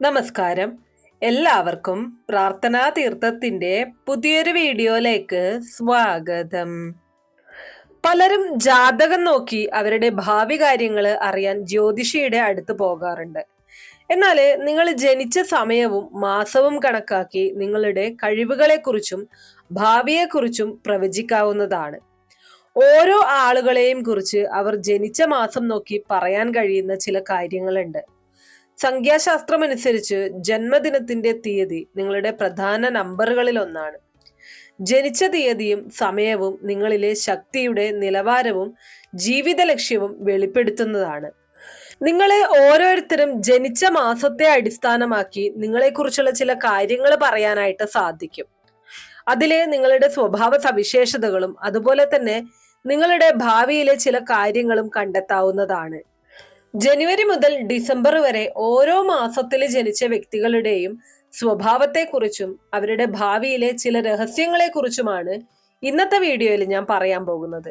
നമസ്കാരം. എല്ലാവർക്കും പ്രാർത്ഥനാ തീർത്ഥത്തിന്റെ പുതിയൊരു വീഡിയോയിലേക്ക് സ്വാഗതം. പലരും ജാതകം നോക്കി അവരുടെ ഭാവി കാര്യങ്ങൾ അറിയാൻ ജ്യോതിഷിയുടെ അടുത്ത് പോകാറുണ്ട്. എന്നാൽ നിങ്ങൾ ജനിച്ച സമയവും മാസവും കണക്കാക്കി നിങ്ങളുടെ കഴിവുകളെക്കുറിച്ചും ഭാവിയെക്കുറിച്ചും പ്രവചിക്കാവുന്നതാണ്. ഓരോ ആളുകളെയും കുറിച്ച് അവർ ജനിച്ച മാസം നോക്കി പറയാൻ കഴിയുന്ന ചില കാര്യങ്ങളുണ്ട്. സംഖ്യാശാസ്ത്രം അനുസരിച്ച് ജന്മദിനത്തിന്റെ തീയതി നിങ്ങളുടെ പ്രധാന നമ്പറുകളിൽ ഒന്നാണ് ജനിച്ച തീയതിയും സമയവും നിങ്ങളിലെ ശക്തിയുടെ നിലവാരവും ജീവിത ലക്ഷ്യവും വെളിപ്പെടുത്തുന്നതാണ്. നിങ്ങളെ ഓരോരുത്തരും ജനിച്ച മാസത്തെ അടിസ്ഥാനമാക്കി നിങ്ങളെക്കുറിച്ചുള്ള ചില കാര്യങ്ങൾ പറയാനായിട്ട് സാധിക്കും. അതിലെ നിങ്ങളുടെ സ്വഭാവ സവിശേഷതകളും അതുപോലെ തന്നെ നിങ്ങളുടെ ഭാവിയിലെ ചില കാര്യങ്ങളും കണ്ടെത്താവുന്നതാണ്. ജനുവരി മുതൽ ഡിസംബർ വരെ ഓരോ മാസത്തിൽ ജനിച്ച വ്യക്തികളുടെയും സ്വഭാവത്തെക്കുറിച്ചും അവരുടെ ഭാവിയിലെ ചില രഹസ്യങ്ങളെക്കുറിച്ചുമാണ് ഇന്നത്തെ വീഡിയോയിൽ ഞാൻ പറയാൻ പോകുന്നത്.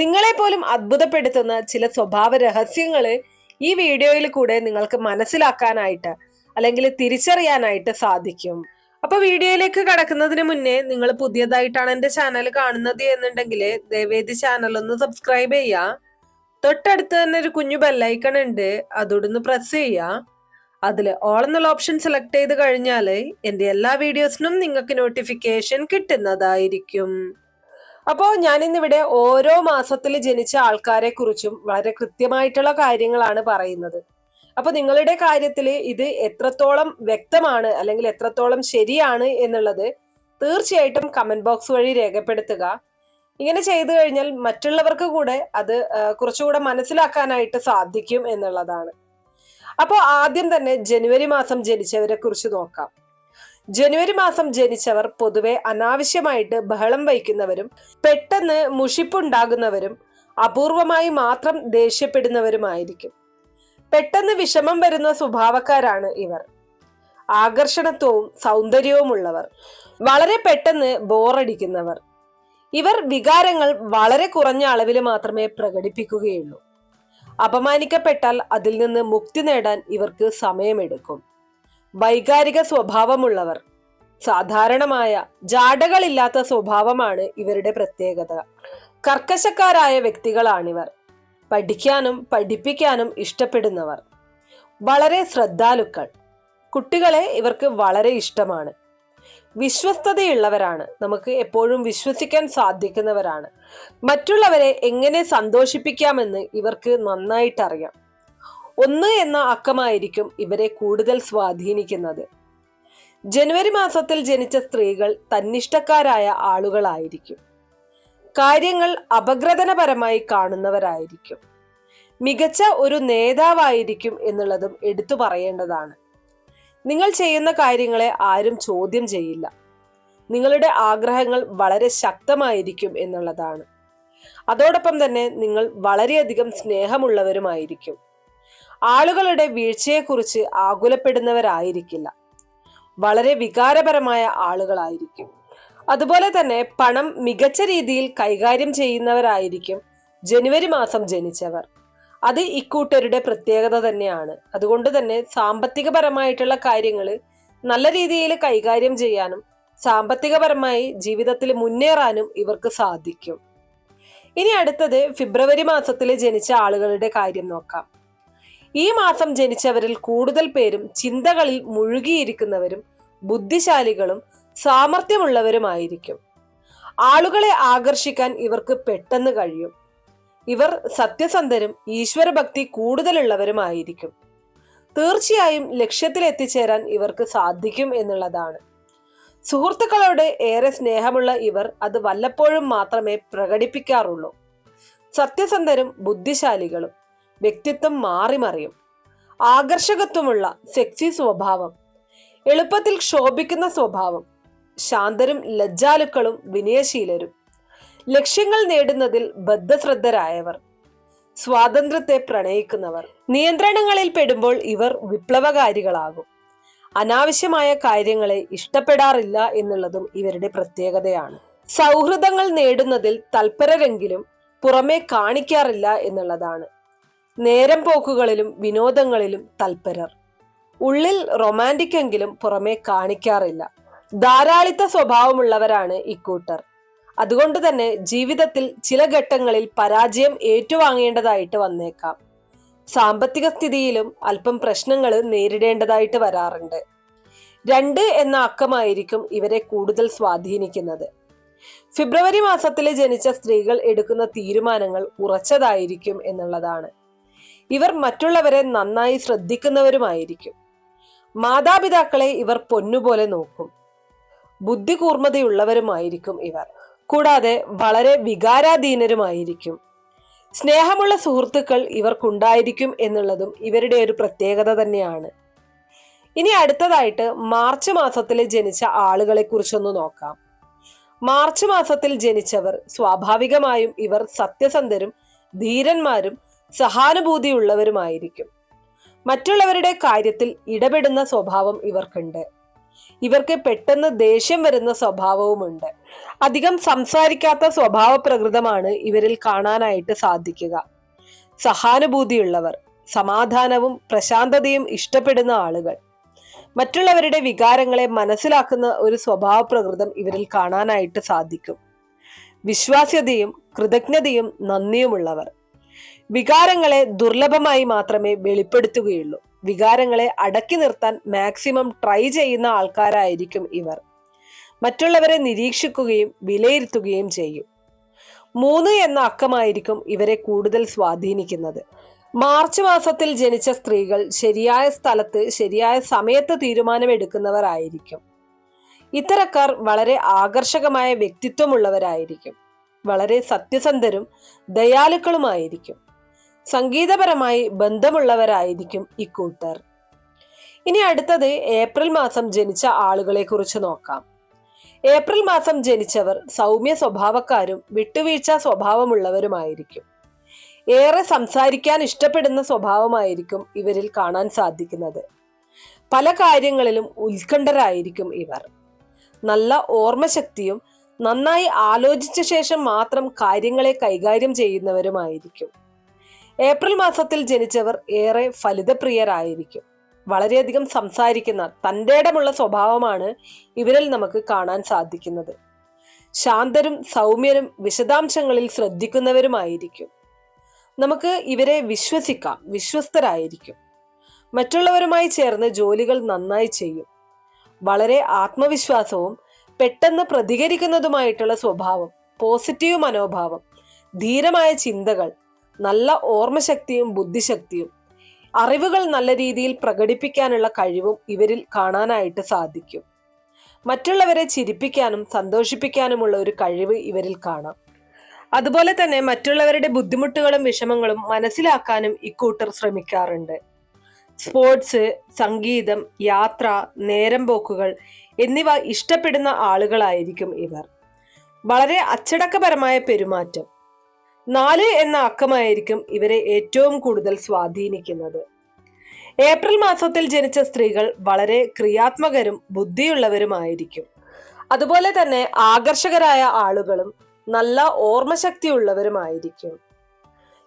നിങ്ങളെ പോലും അത്ഭുതപ്പെടുത്തുന്ന ചില സ്വഭാവ രഹസ്യങ്ങൾ ഈ വീഡിയോയിൽ കൂടെ നിങ്ങൾക്ക് മനസ്സിലാക്കാനായിട്ട് അല്ലെങ്കിൽ തിരിച്ചറിയാനായിട്ട് സാധിക്കും. അപ്പൊ വീഡിയോയിലേക്ക് കടക്കുന്നതിന് മുന്നേ നിങ്ങൾ പുതിയതായിട്ടാണ് എന്റെ ചാനൽ കാണുന്നത് എന്നുണ്ടെങ്കിൽ ദയവേദി ചാനൽ ഒന്ന് സബ്സ്ക്രൈബ് ചെയ്യുക. തൊട്ടടുത്ത് തന്നെ ഒരു കുഞ്ഞു ബെല്ലൈക്കൺ ഉണ്ട്. അതോടൊന്ന് പ്രസ് ചെയ്യുക അതിൽ ഓൾ എന്നുള്ള ഓപ്ഷൻ സെലക്ട് ചെയ്ത് കഴിഞ്ഞാൽ എന്റെ എല്ലാ വീഡിയോസിനും നിങ്ങൾക്ക് നോട്ടിഫിക്കേഷൻ കിട്ടുന്നതായിരിക്കും. അപ്പോൾ ഞാനിന്നിവിടെ ഓരോ മാസത്തിൽ ജനിച്ച ആൾക്കാരെ കുറിച്ചും വളരെ കൃത്യമായിട്ടുള്ള കാര്യങ്ങളാണ് പറയുന്നത്. അപ്പോൾ നിങ്ങളുടെ കാര്യത്തിൽ ഇത് എത്രത്തോളം വ്യക്തമാണ് അല്ലെങ്കിൽ എത്രത്തോളം ശരിയാണ് എന്നുള്ളത് തീർച്ചയായിട്ടും കമന്റ് ബോക്സ് വഴി രേഖപ്പെടുത്തുക. ഇങ്ങനെ ചെയ്തു കഴിഞ്ഞാൽ മറ്റുള്ളവർക്ക് കൂടെ അത് കുറച്ചുകൂടെ മനസ്സിലാക്കാനായിട്ട് സാധിക്കും എന്നുള്ളതാണ്. അപ്പോൾ ആദ്യം തന്നെ ജനുവരി മാസം ജനിച്ചവരെ കുറിച്ച് നോക്കാം. ജനുവരി മാസം ജനിച്ചവർ പൊതുവെ അനാവശ്യമായിട്ട് ബഹളം വയ്ക്കുന്നവരും പെട്ടെന്ന് മുഷിപ്പുണ്ടാകുന്നവരും അപൂർവമായി മാത്രം ദേഷ്യപ്പെടുന്നവരുമായിരിക്കും. പെട്ടെന്ന് വിഷമം വരുന്ന സ്വഭാവക്കാരാണ് ഇവർ. ആകർഷണത്വവും സൗന്ദര്യവുമുള്ളവർ. വളരെ പെട്ടെന്ന് ബോറടിക്കുന്നവർ ഇവർ വികാരങ്ങൾ വളരെ കുറഞ്ഞ അളവിൽ മാത്രമേ പ്രകടിപ്പിക്കുകയുള്ളൂ. അപമാനിക്കപ്പെട്ടാൽ അതിൽ നിന്ന് മുക്തി നേടാൻ ഇവർക്ക് സമയമെടുക്കും. വൈകാരിക സ്വഭാവമുള്ളവർ സാധാരണമായ ജാടകളില്ലാത്ത സ്വഭാവമാണ് ഇവരുടെ പ്രത്യേകത. കർക്കശക്കാരായ വ്യക്തികളാണിവർ. പഠിക്കാനും പഠിപ്പിക്കാനും ഇഷ്ടപ്പെടുന്നവർ. വളരെ ശ്രദ്ധാലുക്കൾ. കുട്ടികളെ ഇവർക്ക് വളരെ ഇഷ്ടമാണ്. വിശ്വസ്തതയുള്ളവരാണ്. നമുക്ക് എപ്പോഴും വിശ്വസിക്കാൻ സാധിക്കുന്നവരാണ്. മറ്റുള്ളവരെ എങ്ങനെ സന്തോഷിപ്പിക്കാമെന്ന് ഇവർക്ക് നന്നായിട്ട് അറിയാം ഒന്ന് എന്ന അക്കമായിരിക്കും ഇവരെ കൂടുതൽ സ്വാധീനിക്കുന്നത്. ജനുവരി മാസത്തിൽ ജനിച്ച സ്ത്രീകൾ തന്നിഷ്ടക്കാരായ ആളുകളായിരിക്കും. കാര്യങ്ങൾ അപഗ്രഥനപരമായി കാണുന്നവരായിരിക്കും. മികച്ച ഒരു നേതാവായിരിക്കും എന്നുള്ളതും എടുത്തു പറയേണ്ടതാണ്. നിങ്ങൾ ചെയ്യുന്ന കാര്യങ്ങളെ ആരും ചോദ്യം ചെയ്യില്ല. നിങ്ങളുടെ ആഗ്രഹങ്ങൾ വളരെ ശക്തമായിരിക്കും എന്നുള്ളതാണ്. അതോടൊപ്പം തന്നെ നിങ്ങൾ വളരെയധികം സ്നേഹമുള്ളവരുമായിരിക്കും. ആളുകളുടെ വീഴ്ചയെക്കുറിച്ച് ആകുലപ്പെടുന്നവരായിരിക്കില്ല. വളരെ വികാരപരമായ ആളുകളായിരിക്കും. അതുപോലെ തന്നെ പണം മികച്ച രീതിയിൽ കൈകാര്യം ചെയ്യുന്നവരായിരിക്കും ജനുവരി മാസം ജനിച്ചവർ. അത് ഇക്കൂട്ടരുടെ പ്രത്യേകത തന്നെയാണ്. അതുകൊണ്ട് തന്നെ സാമ്പത്തികപരമായിട്ടുള്ള കാര്യങ്ങൾ നല്ല രീതിയിൽ കൈകാര്യം ചെയ്യാനും സാമ്പത്തികപരമായി ജീവിതത്തിൽ മുന്നേറാനും ഇവർക്ക് സാധിക്കും. ഇനി അടുത്തത് ഫെബ്രുവരി മാസത്തിൽ ജനിച്ച ആളുകളുടെ കാര്യം നോക്കാം. ഈ മാസം ജനിച്ചവരിൽ കൂടുതൽ പേരും ചിന്തകളിൽ മുഴുകിയിരിക്കുന്നവരും ബുദ്ധിശാലികളും സാമർഥ്യമുള്ളവരുമായിരിക്കും. ആളുകളെ ആകർഷിക്കാൻ ഇവർക്ക് പെട്ടെന്ന് കഴിയും. ഇവർ സത്യസന്ധരും ഈശ്വരഭക്തി കൂടുതലുള്ളവരുമായിരിക്കും. തീർച്ചയായും ലക്ഷ്യത്തിൽ എത്തിച്ചേരാൻ ഇവർക്ക് സാധിക്കും എന്നുള്ളതാണ്. സുഹൃത്തുക്കളോട് ഏറെ സ്നേഹമുള്ള ഇവർ അത് വല്ലപ്പോഴും മാത്രമേ പ്രകടിപ്പിക്കാറുള്ളൂ. സത്യസന്ധരും ബുദ്ധിശാലികളും വ്യക്തിത്വം മാറിമറിയും ആകർഷകത്വമുള്ള സെക്സി സ്വഭാവം എളുപ്പത്തിൽ ക്ഷോഭിക്കുന്ന സ്വഭാവം ശാന്തരും ലജ്ജാലുക്കളും വിനയശീലരും ലക്ഷ്യങ്ങൾ നേടുന്നതിൽ ബദ്ധശ്രദ്ധരായവർ സ്വാതന്ത്ര്യത്തെ പ്രണയിക്കുന്നവർ. നിയന്ത്രണങ്ങളിൽ പെടുമ്പോൾ ഇവർ വിപ്ലവകാരികളാകും. അനാവശ്യമായ കാര്യങ്ങളെ ഇഷ്ടപ്പെടാറില്ല എന്നുള്ളതും ഇവരുടെ പ്രത്യേകതയാണ്. സൗഹൃദങ്ങൾ നേടുന്നതിൽ തൽപരരെങ്കിലും പുറമെ കാണിക്കാറില്ല എന്നുള്ളതാണ്. നേരം പോക്കുകളിലും വിനോദങ്ങളിലും തൽപരർ. ഉള്ളിൽ റൊമാന്റിക് എങ്കിലും പുറമെ കാണിക്കാറില്ല. ധാരാളിത്ത സ്വഭാവമുള്ളവരാണ് ഇക്കൂട്ടർ. അതുകൊണ്ട് തന്നെ ജീവിതത്തിൽ ചില ഘട്ടങ്ങളിൽ പരാജയം ഏറ്റുവാങ്ങേണ്ടതായിട്ട് വന്നേക്കാം. സാമ്പത്തിക സ്ഥിതിയിലും അല്പം പ്രശ്നങ്ങൾ നേരിടേണ്ടതായിട്ട് വരാറുണ്ട്. രണ്ട് എന്ന അക്കമായിരിക്കും ഇവരെ കൂടുതൽ സ്വാധീനിക്കുന്നത്. ഫെബ്രുവരി മാസത്തിൽ ജനിച്ച സ്ത്രീകൾ എടുക്കുന്ന തീരുമാനങ്ങൾ ഉറച്ചതായിരിക്കും എന്നുള്ളതാണ്. ഇവർ മറ്റുള്ളവരെ നന്നായി ശ്രദ്ധിക്കുന്നവരുമായിരിക്കും. മാതാപിതാക്കളെ ഇവർ പൊന്നുപോലെ നോക്കും. ബുദ്ധി കൂർമ്മതയുള്ളവരുമായിരിക്കും ഇവർ. കൂടാതെ വളരെ വികാരാധീനരുമായിരിക്കും. സ്നേഹമുള്ള സുഹൃത്തുക്കൾ ഇവർക്കുണ്ടായിരിക്കും എന്നുള്ളതും ഇവരുടെ ഒരു പ്രത്യേകത തന്നെയാണ്. ഇനി അടുത്തതായിട്ട് മാർച്ച് മാസത്തിൽ ജനിച്ച ആളുകളെ കുറിച്ചൊന്ന് നോക്കാം. മാർച്ച് മാസത്തിൽ ജനിച്ചവർ സ്വാഭാവികമായും ഇവർ സത്യസന്ധരും ധീരന്മാരും സഹാനുഭൂതിയുള്ളവരുമായിരിക്കും. മറ്റുള്ളവരുടെ കാര്യത്തിൽ ഇടപെടുന്ന സ്വഭാവം ഇവർക്കുണ്ട്. ഇവർക്ക് പെട്ടെന്ന് ദേഷ്യം വരുന്ന സ്വഭാവവുമുണ്ട്. അധികം സംസാരിക്കാത്ത സ്വഭാവ പ്രകൃതമാണ് ഇവരിൽ കാണാനായിട്ട് സാധിക്കുക. സഹാനുഭൂതിയുള്ളവർ സമാധാനവും പ്രശാന്തതയും ഇഷ്ടപ്പെടുന്ന ആളുകൾ. മറ്റുള്ളവരുടെ വികാരങ്ങളെ മനസ്സിലാക്കുന്ന ഒരു സ്വഭാവ പ്രകൃതം ഇവരിൽ കാണാനായിട്ട് സാധിക്കും. വിശ്വാസ്യതയും കൃതജ്ഞതയും നന്ദിയുമുള്ളവർ. വികാരങ്ങളെ ദുർലഭമായി മാത്രമേ വെളിപ്പെടുത്തുകയുള്ളൂ. വികാരങ്ങളെ അടക്കി നിർത്താൻ മാക്സിമം ട്രൈ ചെയ്യുന്ന ആൾക്കാരായിരിക്കും ഇവർ. മറ്റുള്ളവരെ നിരീക്ഷിക്കുകയും വിലയിരുത്തുകയും ചെയ്യും. മൂന്ന് എന്ന അക്കമായിരിക്കും ഇവരെ കൂടുതൽ സ്വാധീനിക്കുന്നത്. മാർച്ച് മാസത്തിൽ ജനിച്ച സ്ത്രീകൾ ശരിയായ സ്ഥലത്ത് ശരിയായ സമയത്ത് തീരുമാനമെടുക്കുന്നവരായിരിക്കും. ഇത്തരക്കാർ വളരെ ആകർഷകമായ വ്യക്തിത്വമുള്ളവരായിരിക്കും. വളരെ സത്യസന്ധരും ദയാലുക്കളുമായിരിക്കും. സംഗീതപരമായി ബന്ധമുള്ളവരായിരിക്കും ഇക്കൂട്ടർ ഇനി അടുത്തത് ഏപ്രിൽ മാസം ജനിച്ച ആളുകളെ കുറിച്ച് നോക്കാം. ഏപ്രിൽ മാസം ജനിച്ചവർ സൗമ്യ സ്വഭാവക്കാരും വിട്ടുവീഴ്ച സ്വഭാവമുള്ളവരുമായിരിക്കും. ഏറെ സംസാരിക്കാൻ ഇഷ്ടപ്പെടുന്ന സ്വഭാവമായിരിക്കും ഇവരിൽ കാണാൻ സാധിക്കുന്നത്. പല കാര്യങ്ങളിലും ഉത്കണ്ഠരായിരിക്കും ഇവർ. നല്ല ഓർമ്മശക്തിയും നന്നായി ആലോചിച്ച ശേഷം മാത്രം കാര്യങ്ങളെ കൈകാര്യം ചെയ്യുന്നവരുമായിരിക്കും. ഏപ്രിൽ മാസത്തിൽ ജനിച്ചവർ ഏറെ ഫലിതപ്രിയരായിരിക്കും. വളരെയധികം സംസാരിക്കുന്ന തന്റെ ഇടമുള്ള സ്വഭാവമാണ് ഇവരിൽ നമുക്ക് കാണാൻ സാധിക്കുന്നത്. ശാന്തരും സൗമ്യരും വിശദാംശങ്ങളിൽ ശ്രദ്ധിക്കുന്നവരുമായിരിക്കും. നമുക്ക് ഇവരെ വിശ്വസിക്കാം വിശ്വസ്തരായിരിക്കും. മറ്റുള്ളവരുമായി ചേർന്ന് ജോലികൾ നന്നായി ചെയ്യും. വളരെ ആത്മവിശ്വാസവും പെട്ടെന്ന് പ്രതികരിക്കുന്നതുമായിട്ടുള്ള സ്വഭാവം പോസിറ്റീവ് മനോഭാവം ധീരമായ ചിന്തകൾ നല്ല ഓർമ്മശക്തിയും ബുദ്ധിശക്തിയും അറിവുകൾ നല്ല രീതിയിൽ പ്രകടിപ്പിക്കാനുള്ള കഴിവും ഇവരിൽ കാണാനായിട്ട് സാധിക്കും. മറ്റുള്ളവരെ ചിരിപ്പിക്കാനും സന്തോഷിപ്പിക്കാനുമുള്ള ഒരു കഴിവ് ഇവരിൽ കാണാം. അതുപോലെ തന്നെ മറ്റുള്ളവരുടെ ബുദ്ധിമുട്ടുകളും വിഷമങ്ങളും മനസ്സിലാക്കാനും ഇക്കൂട്ടർ ശ്രമിക്കാറുണ്ട്. സ്പോർട്സ് സംഗീതം യാത്ര നേരം പോക്കുകൾ എന്നിവ ഇഷ്ടപ്പെടുന്ന ആളുകളായിരിക്കും ഇവർ. വളരെ അച്ചടക്കപരമായ പെരുമാറ്റം നാല് എന്ന അക്കമായിരിക്കും ഇവരെ ഏറ്റവും കൂടുതൽ സ്വാധീനിക്കുന്നത്. ഏപ്രിൽ മാസത്തിൽ ജനിച്ച സ്ത്രീകൾ വളരെ ക്രിയാത്മകരും ബുദ്ധിയുള്ളവരുമായിരിക്കും. അതുപോലെ തന്നെ ആകർഷകരായ ആളുകളും നല്ല ഓർമ്മശക്തിയുള്ളവരുമായിരിക്കും.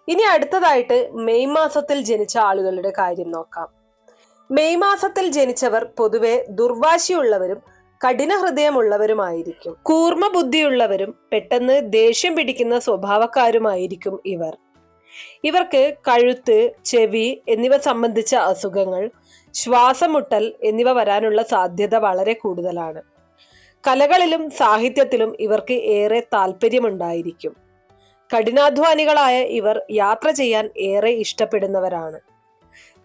ഇനി അടുത്തതായിട്ട് മെയ് മാസത്തിൽ ജനിച്ച ആളുകളുടെ കാര്യം നോക്കാം. മെയ് മാസത്തിൽ ജനിച്ചവർ പൊതുവെ ദുർവാശിയുള്ളവരും കഠിന ഹൃദയമുള്ളവരുമായിരിക്കും കൂർമ്മ ബുദ്ധിയുള്ളവരും പെട്ടെന്ന് ദേഷ്യം പിടിക്കുന്ന സ്വഭാവക്കാരുമായിരിക്കും ഇവർ. ഇവർക്ക് കഴുത്ത് ചെവി എന്നിവ സംബന്ധിച്ച അസുഖങ്ങൾ ശ്വാസമുട്ടൽ എന്നിവ വരാനുള്ള സാധ്യത വളരെ കൂടുതലാണ്. കലകളിലും സാഹിത്യത്തിലും ഇവർക്ക് ഏറെ താല്പര്യമുണ്ടായിരിക്കും കഠിനാധ്വാനികളായ ഇവർ യാത്ര ചെയ്യാൻ ഏറെ ഇഷ്ടപ്പെടുന്നവരാണ്.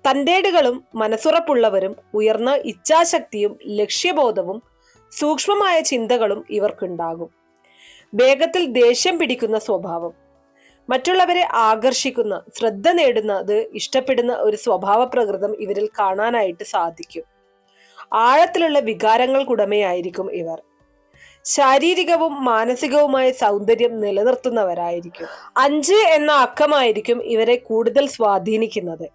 തന്റേടുകളും മനസ്സുറപ്പുള്ളവരും ഉയർന്ന ഇച്ഛാശക്തിയും ലക്ഷ്യബോധവും സൂക്ഷ്മമായ ചിന്തകളും ഇവർക്കുണ്ടാകും. വേഗത്തിൽ ദേഷ്യം പിടിക്കുന്ന സ്വഭാവം. മറ്റുള്ളവരെ ആകർഷിക്കുന്ന ശ്രദ്ധ നേടുന്നത് ഇഷ്ടപ്പെടുന്ന ഒരു സ്വഭാവ പ്രകൃതം ഇവരിൽ കാണാനായിട്ട് സാധിക്കും. ആഴത്തിലുള്ള വികാരങ്ങൾക്കുടമയായിരിക്കും ഇവർ. ശാരീരികവും മാനസികവുമായ സൗന്ദര്യം നിലനിർത്തുന്നവരായിരിക്കും. അഞ്ച് എന്ന അക്കമായിരിക്കും ഇവരെ കൂടുതൽ സ്വാധീനിക്കുന്നത്.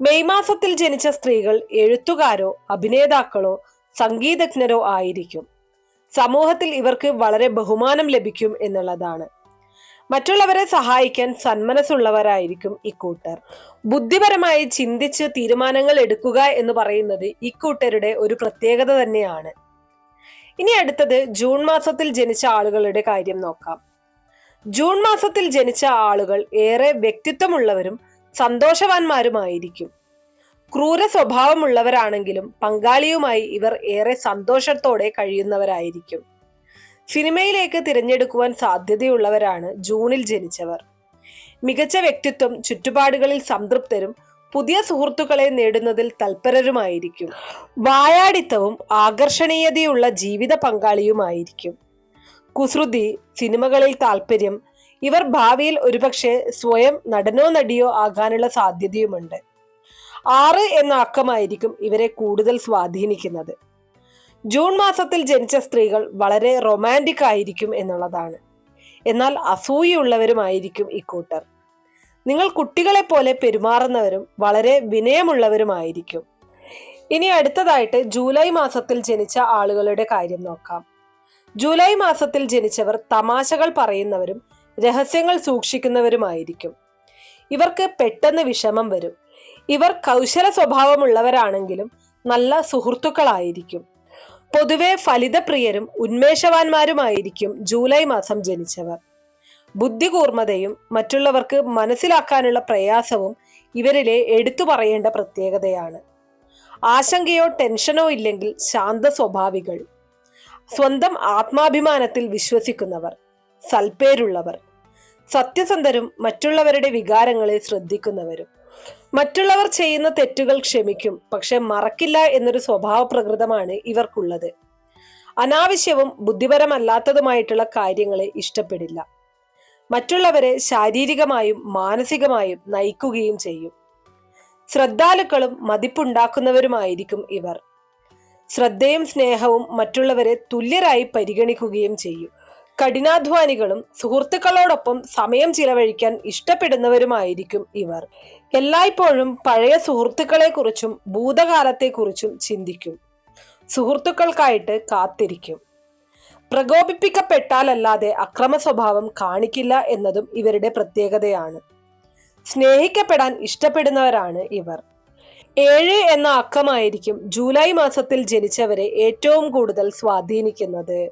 മെയ് മാസത്തിൽ ജനിച്ച സ്ത്രീകൾ എഴുത്തുകാരോ അഭിനേതാക്കളോ സംഗീതജ്ഞരോ ആയിരിക്കും. സമൂഹത്തിൽ ഇവർക്ക് വളരെ ബഹുമാനം ലഭിക്കും എന്നുള്ളതാണ്. മറ്റുള്ളവരെ സഹായിക്കാൻ സന്മനസ്സുള്ളവരായിരിക്കും ഇക്കൂട്ടർ ബുദ്ധിപരമായി ചിന്തിച്ച് തീരുമാനങ്ങൾ എടുക്കുക എന്ന് പറയുന്നത് ഇക്കൂട്ടരുടെ ഒരു പ്രത്യേകത തന്നെയാണ്. ഇനി അടുത്തത് ജൂൺ മാസത്തിൽ ജനിച്ച ആളുകളുടെ കാര്യം നോക്കാം. ജൂൺ മാസത്തിൽ ജനിച്ച ആളുകൾ ഏറെ വ്യക്തിത്വമുള്ളവരും സന്തോഷവാന്മാരുമായിരിക്കും. ക്രൂര സ്വഭാവമുള്ളവരാണെങ്കിലും പങ്കാളിയുമായി ഇവർ ഏറെ സന്തോഷത്തോടെ കഴിയുന്നവരായിരിക്കും. സിനിമയിലേക്ക് തിരഞ്ഞെടുക്കുവാൻ സാധ്യതയുള്ളവരാണ് ജൂണിൽ ജനിച്ചവർ. മികച്ച വ്യക്തിത്വം ചുറ്റുപാടുകളിൽ സംതൃപ്തരും പുതിയ സുഹൃത്തുക്കളെ നേടുന്നതിൽ തൽപരരുമായിരിക്കും. വായാടിത്തവും ആകർഷണീയതയുള്ള ജീവിത പങ്കാളിയുമായിരിക്കും. കുസൃതി സിനിമകളിൽ താല്പര്യം ഇവർ ഭാവിയിൽ ഒരുപക്ഷെ സ്വയം നടനോ നടിയോ ആകാനുള്ള സാധ്യതയുമുണ്ട്. ആറ് എന്ന അക്കമായിരിക്കും ഇവരെ കൂടുതൽ സ്വാധീനിക്കുന്നത്. ജൂൺ മാസത്തിൽ ജനിച്ച സ്ത്രീകൾ വളരെ റൊമാന്റിക് ആയിരിക്കും എന്നുള്ളതാണ്. എന്നാൽ അസൂയുള്ളവരുമായിരിക്കും ഇക്കൂട്ടർ നിങ്ങൾ കുട്ടികളെ പോലെ പെരുമാറുന്നവരും വളരെ വിനയമുള്ളവരുമായിരിക്കും. ഇനി അടുത്തതായിട്ട് ജൂലൈ മാസത്തിൽ ജനിച്ച ആളുകളുടെ കാര്യം നോക്കാം. ജൂലൈ മാസത്തിൽ ജനിച്ചവർ തമാശകൾ പറയുന്നവരും രഹസ്യങ്ങൾ സൂക്ഷിക്കുന്നവരുമായിരിക്കും. ഇവർക്ക് പെട്ടെന്ന് വിഷമം വരും. ഇവർ കൗശല സ്വഭാവമുള്ളവരാണെങ്കിലും നല്ല സുഹൃത്തുക്കളായിരിക്കും. പൊതുവെ ഫലിതപ്രിയരും ഉന്മേഷവാന്മാരുമായിരിക്കും ജൂലൈ മാസം ജനിച്ചവർ. ബുദ്ധികൂർമ്മതയും മറ്റുള്ളവർക്ക് മനസ്സിലാക്കാനുള്ള പ്രയാസവും ഇവരിലെ എടുത്തു പറയേണ്ട പ്രത്യേകതയാണ്. ആശങ്കയോ ടെൻഷനോ ഇല്ലെങ്കിൽ ശാന്ത സ്വഭാവികൾ. സ്വന്തം ആത്മാഭിമാനത്തിൽ വിശ്വസിക്കുന്നവർ. സൽപ്പേരുള്ളവർ സത്യസന്ധരും മറ്റുള്ളവരുടെ വികാരങ്ങളെ ശ്രദ്ധിക്കുന്നവരും. മറ്റുള്ളവർ ചെയ്യുന്ന തെറ്റുകൾ ക്ഷമിക്കും പക്ഷെ മറക്കില്ല എന്നൊരു സ്വഭാവ പ്രകൃതമാണ് ഇവർക്കുള്ളത്. അനാവശ്യവും ബുദ്ധിപരമല്ലാത്തതുമായിട്ടുള്ള കാര്യങ്ങളെ ഇഷ്ടപ്പെടില്ല. മറ്റുള്ളവരെ ശാരീരികമായും മാനസികമായും നയിക്കുകയും ചെയ്യും. ശ്രദ്ധാലുക്കളും മതിപ്പുണ്ടാക്കുന്നവരുമായിരിക്കും ഇവർ. ശ്രദ്ധയും സ്നേഹവും മറ്റുള്ളവരെ തുല്യരായി പരിഗണിക്കുകയും ചെയ്യും. കഠിനാധ്വാനികളും സുഹൃത്തുക്കളോടൊപ്പം സമയം ചിലവഴിക്കാൻ ഇഷ്ടപ്പെടുന്നവരുമായിരിക്കും ഇവർ. എല്ലായ്പ്പോഴും പഴയ സുഹൃത്തുക്കളെക്കുറിച്ചും ഭൂതകാലത്തെക്കുറിച്ചും ചിന്തിക്കും. സുഹൃത്തുക്കൾക്കായിട്ട് കാത്തിരിക്കും. പ്രകോപിപ്പിക്കപ്പെട്ടാലല്ലാതെ അക്രമ സ്വഭാവം കാണിക്കില്ല എന്നതും ഇവരുടെ പ്രത്യേകതയാണ്. സ്നേഹിക്കപ്പെടാൻ ഇഷ്ടപ്പെടുന്നവരാണ് ഇവർ. ഏഴ് എന്ന അക്കമായിരിക്കും ജൂലൈ മാസത്തിൽ ജനിച്ചവരെ ഏറ്റവും കൂടുതൽ സ്വാധീനിക്കുന്നത്.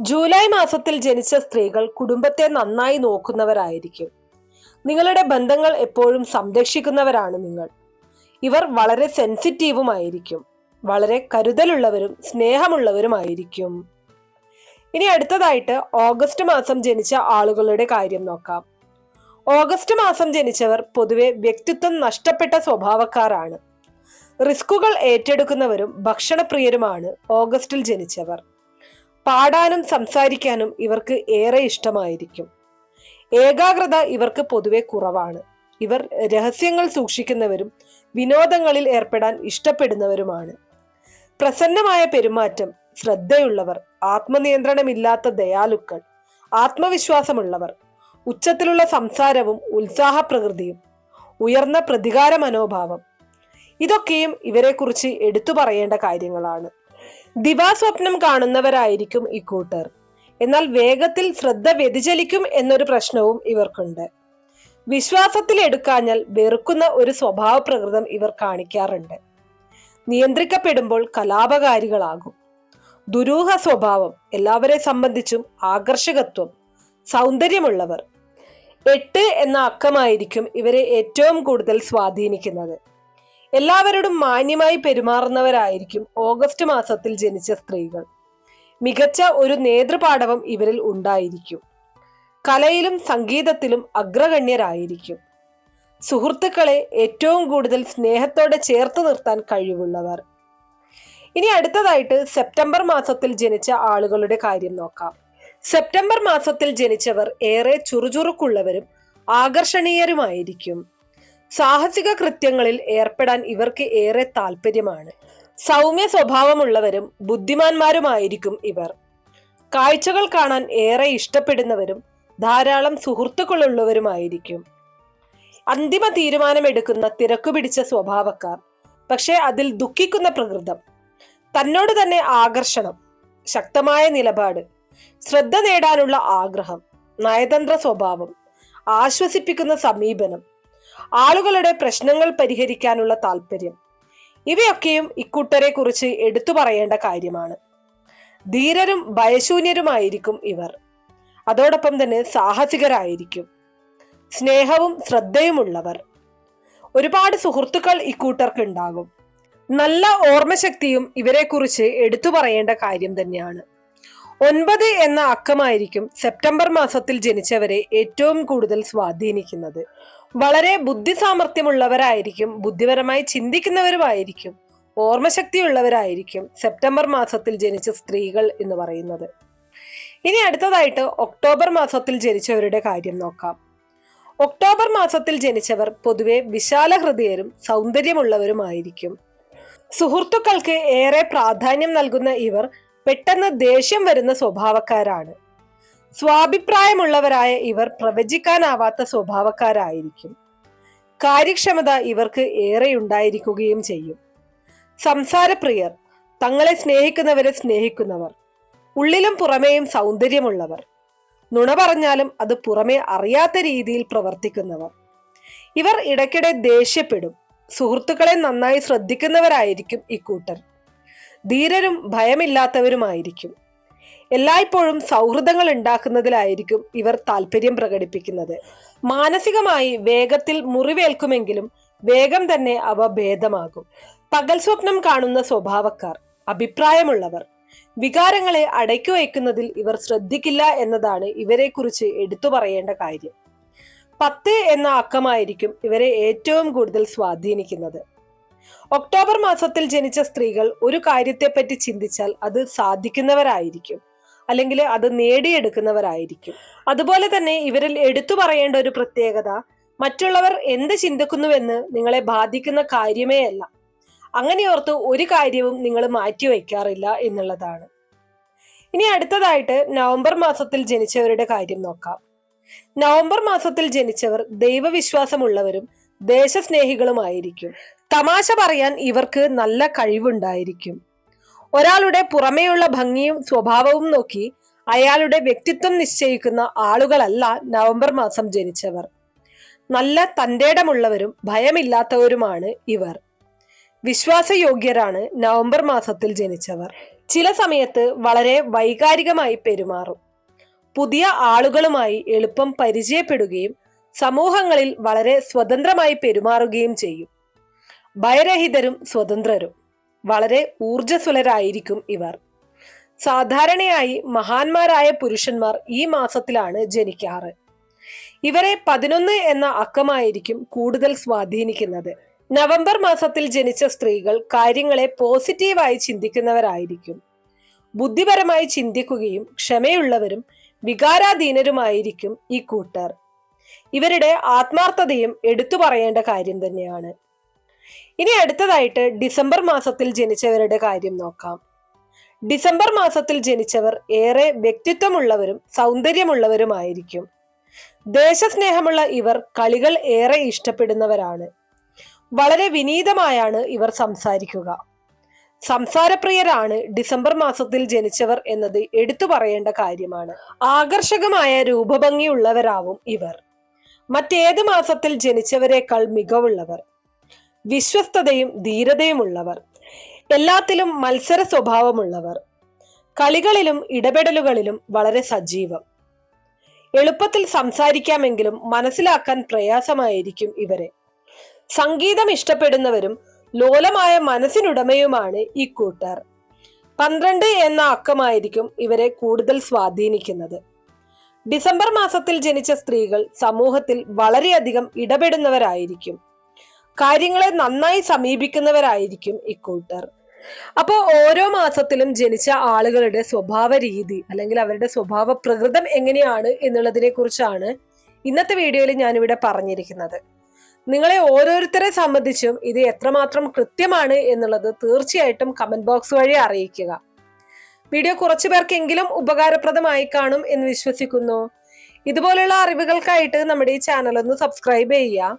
ജൂലൈ മാസത്തിൽ ജനിച്ച സ്ത്രീകൾ കുടുംബത്തെ നന്നായി നോക്കുന്നവരായിരിക്കും. നിങ്ങളുടെ ബന്ധങ്ങൾ എപ്പോഴും സംരക്ഷിക്കുന്നവരാണ് നിങ്ങൾ. ഇവർ വളരെ സെൻസിറ്റീവുമായിരിക്കും. വളരെ കരുതലുള്ളവരും സ്നേഹമുള്ളവരുമായിരിക്കും. ഇനി അടുത്തതായിട്ട് ഓഗസ്റ്റ് മാസം ജനിച്ച ആളുകളുടെ കാര്യം നോക്കാം. ഓഗസ്റ്റ് മാസം ജനിച്ചവർ പൊതുവെ വ്യക്തിത്വം നഷ്ടപ്പെട്ട സ്വഭാവക്കാരാണ്. റിസ്കുകൾ ഏറ്റെടുക്കുന്നവരും ഭക്ഷണപ്രിയരുമാണ് ഓഗസ്റ്റിൽ ജനിച്ചവർ. പാടാനും സംസാരിക്കാനും ഇവർക്ക് ഏറെ ഇഷ്ടമായിരിക്കും. ഏകാഗ്രത ഇവർക്ക് പൊതുവെ കുറവാണ്. ഇവർ രഹസ്യങ്ങൾ സൂക്ഷിക്കുന്നവരും വിനോദങ്ങളിൽ ഏർപ്പെടാൻ ഇഷ്ടപ്പെടുന്നവരുമാണ്. പ്രസന്നമായ പെരുമാറ്റം ശ്രദ്ധയുള്ളവർ ആത്മനിയന്ത്രണമില്ലാത്ത ദയാലുക്കൾ ആത്മവിശ്വാസമുള്ളവർ ഉച്ചത്തിലുള്ള സംസാരവും ഉത്സാഹപ്രകൃതിയും ഉയർന്ന പ്രതികാര മനോഭാവം ഇതൊക്കെയും ഇവരെക്കുറിച്ച് എടുത്തു പറയേണ്ട കാര്യങ്ങളാണ്. ദിവാസ്വപ്നം കാണുന്നവരായിരിക്കും ഇക്കൂട്ടർ എന്നാൽ വേഗത്തിൽ ശ്രദ്ധ വ്യതിചലിക്കും എന്നൊരു പ്രശ്നവും ഇവർക്കുണ്ട്. വിശ്വാസത്തിൽ എടുക്കാഞ്ഞാൽ വെറുക്കുന്ന ഒരു സ്വഭാവ പ്രകൃതം ഇവർ കാണിക്കാറുണ്ട്. നിയന്ത്രിക്കപ്പെടുമ്പോൾ കലാപകാരികളാകും. ദുരൂഹ സ്വഭാവം എല്ലാവരെ സംബന്ധിച്ചും ആകർഷകത്വം സൗന്ദര്യമുള്ളവർ. എട്ട് എന്ന അക്കമായിരിക്കും ഇവരെ ഏറ്റവും കൂടുതൽ സ്വാധീനിക്കുന്നത്. എല്ലാവരോടും മാന്യമായി പെരുമാറുന്നവരായിരിക്കും ഓഗസ്റ്റ് മാസത്തിൽ ജനിച്ച സ്ത്രീകൾ. മികച്ച ഒരു നേതൃപാടവം ഇവരിൽ ഉണ്ടായിരിക്കും. കലയിലും സംഗീതത്തിലും അഗ്രഗണ്യരായിരിക്കും. സുഹൃത്തുക്കളെ ഏറ്റവും കൂടുതൽ സ്നേഹത്തോടെ ചേർത്ത് നിർത്താൻ കഴിവുള്ളവർ. ഇനി അടുത്തതായിട്ട് സെപ്റ്റംബർ മാസത്തിൽ ജനിച്ച ആളുകളുടെ കാര്യം നോക്കാം. സെപ്റ്റംബർ മാസത്തിൽ ജനിച്ചവർ ഏറെ ചുറുചുറുക്കുള്ളവരും ആകർഷണീയരുമായിരിക്കും. സാഹസിക കൃത്യങ്ങളിൽ ഏർപ്പെടാൻ ഇവർക്ക് ഏറെ താല്പര്യമാണ് സൗമ്യ സ്വഭാവമുള്ളവരും ബുദ്ധിമാന്മാരുമായിരിക്കും ഇവർ. കാഴ്ചകൾ കാണാൻ ഏറെ ഇഷ്ടപ്പെടുന്നവരും ധാരാളം സുഹൃത്തുക്കളുള്ളവരുമായിരിക്കും. അന്തിമ തീരുമാനമെടുക്കുന്ന തിരക്കു പിടിച്ച സ്വഭാവക്കാർ പക്ഷേ അതിൽ ദുഃഖിക്കുന്ന പ്രകൃതം തന്നോട് തന്നെ ആകർഷണം ശക്തമായ നിലപാട് ശ്രദ്ധ നേടാനുള്ള ആഗ്രഹം നയതന്ത്ര സ്വഭാവം ആശ്വസിപ്പിക്കുന്ന സമീപനം ആളുകളുടെ പ്രശ്നങ്ങൾ പരിഹരിക്കാനുള്ള താല്പര്യം ഇവയൊക്കെയും ഇക്കൂട്ടരെ കുറിച്ച് എടുത്തു പറയേണ്ട കാര്യമാണ്. ധീരരും ഭയശൂന്യരുമായിരിക്കും ഇവർ. അതോടൊപ്പം തന്നെ സാഹസികരായിരിക്കും. സ്നേഹവും ശ്രദ്ധയുമുള്ളവർ. ഒരുപാട് സുഹൃത്തുക്കൾ ഇക്കൂട്ടർക്ക് ഉണ്ടാകും നല്ല ഓർമ്മശക്തിയും ഇവരെക്കുറിച്ച് എടുത്തു പറയേണ്ട കാര്യം തന്നെയാണ്. ഒൻപത് എന്ന അക്കമായിരിക്കും സെപ്റ്റംബർ മാസത്തിൽ ജനിച്ചവരെ ഏറ്റവും കൂടുതൽ സ്വാധീനിക്കുന്നത്. വളരെ ബുദ്ധി സാമർഥ്യമുള്ളവരായിരിക്കും ബുദ്ധിപരമായി ചിന്തിക്കുന്നവരുമായിരിക്കും ഓർമ്മശക്തിയുള്ളവരായിരിക്കും സെപ്റ്റംബർ മാസത്തിൽ ജനിച്ച സ്ത്രീകൾ എന്ന് പറയുന്നത്. ഇനി അടുത്തതായിട്ട് ഒക്ടോബർ മാസത്തിൽ ജനിച്ചവരുടെ കാര്യം നോക്കാം. ഒക്ടോബർ മാസത്തിൽ ജനിച്ചവർ പൊതുവെ വിശാല ഹൃദയരും സൗന്ദര്യമുള്ളവരുമായിരിക്കും. സുഹൃത്തുക്കൾക്ക് ഏറെ പ്രാധാന്യം നൽകുന്ന ഇവർ പെട്ടെന്ന് ദേഷ്യം വരുന്ന സ്വഭാവക്കാരാണ്. സ്വാഭിപ്രായമുള്ളവരായ ഇവർ പ്രവചിക്കാനാവാത്ത സ്വഭാവക്കാരായിരിക്കും. കാര്യക്ഷമത ഇവർക്ക് ഏറെ ഉണ്ടായിരിക്കുകയും ചെയ്യും. സംസാരപ്രിയർ തങ്ങളെ സ്നേഹിക്കുന്നവരെ സ്നേഹിക്കുന്നവർ ഉള്ളിലും പുറമേയും സൗന്ദര്യമുള്ളവർ നുണ പറഞ്ഞാലും അത് പുറമേ അറിയാത്ത രീതിയിൽ പ്രവർത്തിക്കുന്നവർ. ഇവർ ഇടയ്ക്കിടെ ദേഷ്യപ്പെടും സുഹൃത്തുക്കളെ നന്നായി ശ്രദ്ധിക്കുന്നവരായിരിക്കും ഇക്കൂട്ടർ. ധീരരും ഭയമില്ലാത്തവരുമായിരിക്കും. എല്ലായ്പ്പോഴും സൗഹൃദങ്ങൾ ഉണ്ടാക്കുന്നതിലായിരിക്കും ഇവർ താല്പര്യം പ്രകടിപ്പിക്കുന്നത്. മാനസികമായി വേഗത്തിൽ മുറിവേൽക്കുമെങ്കിലും വേഗം തന്നെ അവ ഭേദമാകും. പകൽ സ്വപ്നം കാണുന്ന സ്വഭാവക്കാർ അഭിപ്രായമുള്ളവർ വികാരങ്ങളെ അടയ്ക്കു വയ്ക്കുന്നതിൽ ഇവർ ശ്രദ്ധിക്കില്ല എന്നതാണ് ഇവരെക്കുറിച്ച് എടുത്തു പറയേണ്ട കാര്യം. പത്ത് എന്ന അക്കമായിരിക്കും ഇവരെ ഏറ്റവും കൂടുതൽ സ്വാധീനിക്കുന്നത്. ഒക്ടോബർ മാസത്തിൽ ജനിച്ച സ്ത്രീകൾ ഒരു കാര്യത്തെപ്പറ്റി ചിന്തിച്ചാൽ അത് സാധിക്കുന്നവരായിരിക്കും. അല്ലെങ്കിൽ അത് നേടിയെടുക്കുന്നവരായിരിക്കും. അതുപോലെ തന്നെ ഇവരിൽ എടുത്തു പറയേണ്ട ഒരു പ്രത്യേകത മറ്റുള്ളവർ എന്ത് ചിന്തിക്കുന്നുവെന്ന് നിങ്ങളെ ബാധിക്കുന്ന കാര്യമേ അല്ല. അങ്ങനെ ഓർത്ത് ഒരു കാര്യവും നിങ്ങൾ മാറ്റിവെക്കാറില്ല എന്നുള്ളതാണ്. ഇനി അടുത്തതായിട്ട് നവംബർ മാസത്തിൽ ജനിച്ചവരുടെ കാര്യം നോക്കാം. നവംബർ മാസത്തിൽ ജനിച്ചവർ ദൈവവിശ്വാസമുള്ളവരും ദേശസ്നേഹികളുമായിരിക്കും. തമാശ പറയാൻ ഇവർക്ക് നല്ല കഴിവുണ്ടായിരിക്കും. ഒരാളുടെ പുറമേയുള്ള ഭംഗിയും സ്വഭാവവും നോക്കി അയാളുടെ വ്യക്തിത്വം നിശ്ചയിക്കുന്ന ആളുകളല്ല നവംബർ മാസം ജനിച്ചവർ. നല്ല തന്റേടമുള്ളവരും ഭയമില്ലാത്തവരുമാണ് ഇവർ. വിശ്വാസയോഗ്യരാണ് നവംബർ മാസത്തിൽ ജനിച്ചവർ. ചില സമയത്ത് വളരെ വൈകാരികമായി പെരുമാറും. പുതിയ ആളുകളുമായി എളുപ്പം പരിചയപ്പെടുകയും സമൂഹങ്ങളിൽ വളരെ സ്വതന്ത്രമായി പെരുമാറുകയും ചെയ്യും. ഭയരഹിതരും സ്വതന്ത്രരും. വളരെ ഊർജസ്വലരായിരിക്കും ഇവർ. സാധാരണയായി മഹാന്മാരായ പുരുഷന്മാർ ഈ മാസത്തിലാണ് ജനിക്കാറ്. ഇവരെ പതിനൊന്ന് എന്ന അക്കമായിരിക്കും കൂടുതൽ സ്വാധീനിക്കുന്നത്. നവംബർ മാസത്തിൽ ജനിച്ച സ്ത്രീകൾ കാര്യങ്ങളെ പോസിറ്റീവായി ചിന്തിക്കുന്നവരായിരിക്കും. ബുദ്ധിപരമായി ചിന്തിക്കുകയും ക്ഷമയുള്ളവരും വികാരാധീനരുമായിരിക്കും ഈ കൂട്ടർ. ഇവരുടെ ആത്മാർത്ഥതയും എടുത്തു പറയേണ്ട കാര്യം തന്നെയാണ്. ഇനി അടുത്തതായിട്ട് ഡിസംബർ മാസത്തിൽ ജനിച്ചവരുടെ കാര്യം നോക്കാം. ഡിസംബർ മാസത്തിൽ ജനിച്ചവർ ഏറെ വ്യക്തിത്വമുള്ളവരും സൗന്ദര്യമുള്ളവരുമായിരിക്കും. ദേശസ്നേഹമുള്ള ഇവർ കളികൾ ഏറെ ഇഷ്ടപ്പെടുന്നവരാണ്. വളരെ വിനീതമായാണ് ഇവർ സംസാരിക്കുക. സംസാരപ്രിയരാണ് ഡിസംബർ മാസത്തിൽ ജനിച്ചവർ എന്നത് എടുത്തു പറയേണ്ട കാര്യമാണ്. ആകർഷകമായ രൂപഭംഗിയുള്ളവരാവും ഇവർ. മറ്റേത് മാസത്തിൽ ജനിച്ചവരെക്കാൾ മികവുള്ളവർ. വിശ്വസ്തതയും ധീരതയുമുള്ളവർ. എല്ലാത്തിലും മത്സര സ്വഭാവമുള്ളവർ. കളികളിലും ഇടപെടലുകളിലും വളരെ സജീവം. എളുപ്പത്തിൽ സംസാരിക്കാമെങ്കിലും മനസ്സിലാക്കാൻ പ്രയാസമായിരിക്കും ഇവരെ. സംഗീതം ഇഷ്ടപ്പെടുന്നവരും ലോലമായ മനസ്സിനുടമയുമാണ് ഈ കൂട്ടർ. പന്ത്രണ്ട് എന്ന അക്കമായിരിക്കും ഇവരെ കൂടുതൽ സ്വാധീനിക്കുന്നത്. ഡിസംബർ മാസത്തിൽ ജനിച്ച സ്ത്രീകൾ സമൂഹത്തിൽ വളരെയധികം ഇടപെടുന്നവരായിരിക്കും. കാര്യങ്ങളെ നന്നായി സമീപിക്കുന്നവരായിരിക്കും ഇക്കൂട്ടർ അപ്പോൾ ഓരോ മാസത്തിലും ജനിച്ച ആളുകളുടെ സ്വഭാവ രീതി അല്ലെങ്കിൽ അവരുടെ സ്വഭാവ പ്രകൃതം എങ്ങനെയാണ് എന്നുള്ളതിനെ കുറിച്ചാണ് ഇന്നത്തെ വീഡിയോയിൽ ഞാനിവിടെ പറഞ്ഞിരിക്കുന്നത്. നിങ്ങളെ ഓരോരുത്തരെ സംബന്ധിച്ചും ഇത് എത്രമാത്രം കൃത്യമാണ് എന്നുള്ളത് തീർച്ചയായിട്ടും കമന്റ് ബോക്സ് വഴി അറിയിക്കുക. വീഡിയോ കുറച്ചു പേർക്കെങ്കിലും ഉപകാരപ്രദമായി കാണും എന്ന് വിശ്വസിക്കുന്നു. ഇതുപോലുള്ള അറിവുകൾക്കായിട്ട് നമ്മുടെ ഈ ചാനൽ ഒന്ന് സബ്സ്ക്രൈബ് ചെയ്യുക.